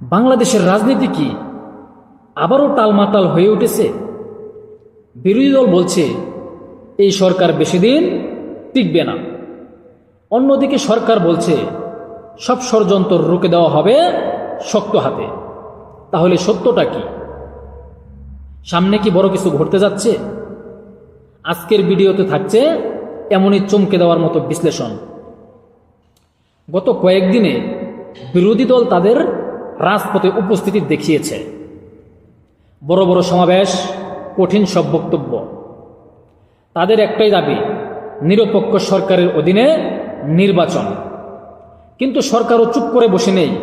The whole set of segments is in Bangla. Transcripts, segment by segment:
বাংলাদেশের রাজনীতি কি আবারও টালমাটাল হয়ে উঠেছে? বিরোধী দল বলছে, এই সরকার বেশি দিন টিকবে না। অন্যদিকে সরকার বলছে, সব ষড়যন্ত্র রুখে দেওয়া হবে শক্ত হাতে। তাহলে সত্যটা কি? সামনে কি বড় কিছু ঘটতে যাচ্ছে? আজকের ভিডিওতে থাকছে এমনই চমকে দেওয়ার মতো বিশ্লেষণ। গত কয়েকদিনে বিরোধী দল তাদের রাজপথে উপস্থিতি দেখিয়েছে। বড় বড় সমাবেশ, কঠিন সব বক্তব্য। তাদের একটাই দাবি, নিরপেক্ষ সরকারের অধীনে নির্বাচন। কিন্তু সরকারও চুপ করে বসে নেই।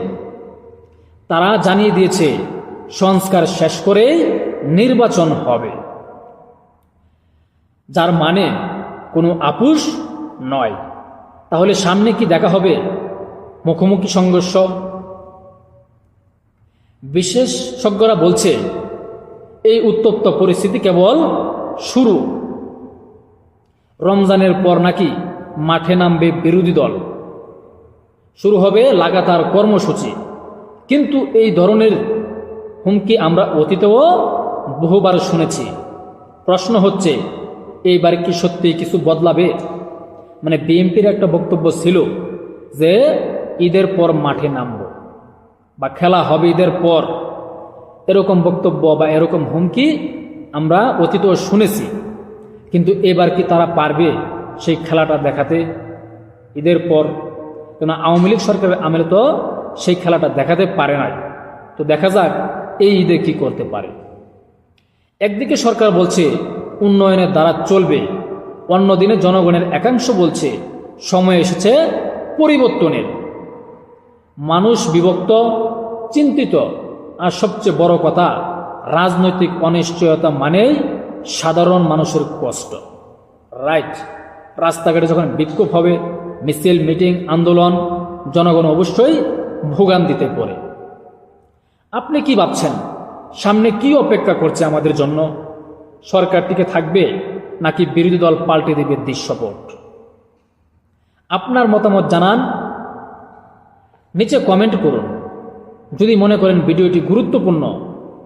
তারা জানিয়ে দিয়েছে, সংস্কার শেষ করেই নির্বাচন হবে। যার মানে কোনো আপুষ নয়। তাহলে সামনে কি দেখা হবে? মুখোমুখি সংঘর্ষ? বিশেষজ্ঞরা বলছে, এই উত্তপ্ত পরিস্থিতি কেবল শুরু। রমজানের পর নাকি মাঠে নামবে বিরোধী দল। শুরু হবে লাগাতার কর্মসূচি। কিন্তু এই ধরনের হুমকি আমরা অতীতেও বহুবার শুনেছি। প্রশ্ন হচ্ছে, এইবার কি সত্যি কিছু বদলাবে? মানে বিএনপির একটা বক্তব্য ছিল যে, ঈদের পর মাঠে নামব। বা খেলা হবে ঈদের পর এরকম বক্তব্য বা এরকম হুমকি আমরা অতীতেও শুনেছি। কিন্তু এবার কি তারা পারবে সেই খেলাটা দেখাতে? ঈদের পর কেন আওয়ামী লীগ সরকারের আমলে তো সেই খেলাটা দেখাতে পারে নাই। তো দেখা যাক এই ঈদে কি করতে পারে। একদিকে সরকার বলছে উন্নয়নের দ্বারা চলবে, অন্যদিনে জনগণের একাংশ বলছে সময় এসেছে পরিবর্তনের। মানুষ বিভক্ত চিন্তিত। আর সবচেয়ে বড় কথা, রাজনৈতিক অনিশ্চয়তা মানেই সাধারণ মানুষের কষ্ট। রাইট রাস্তাঘাটে যখন বিক্ষোভ হবে, মিছিল, মিটিং, আন্দোলন, জনগণ অবশ্যই ভোগান্তিতে পড়ে। আপনি কি ভাবছেন? সামনে কি অপেক্ষা করছে আমাদের জন্য? সরকার টিকে থাকবে নাকি বিরোধী দল পাল্টে দেবে দৃশ্যপট? আপনার মতামত জানান। নিচে কমেন্ট করুন। যদি মনে করেন ভিডিওটি গুরুত্বপূর্ণ,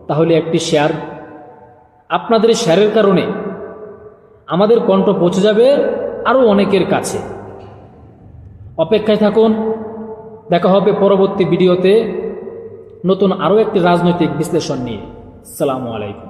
তাহলে একটি শেয়ার আপনাদের শেয়ারের কারণে আমাদের কণ্ঠ পৌঁছে যাবে আরও অনেকের কাছে। অপেক্ষায় থাকুন, দেখা হবে পরবর্তী ভিডিওতে নতুন আরও একটি রাজনৈতিক বিশ্লেষণ নিয়ে। সালামু আলাইকুম।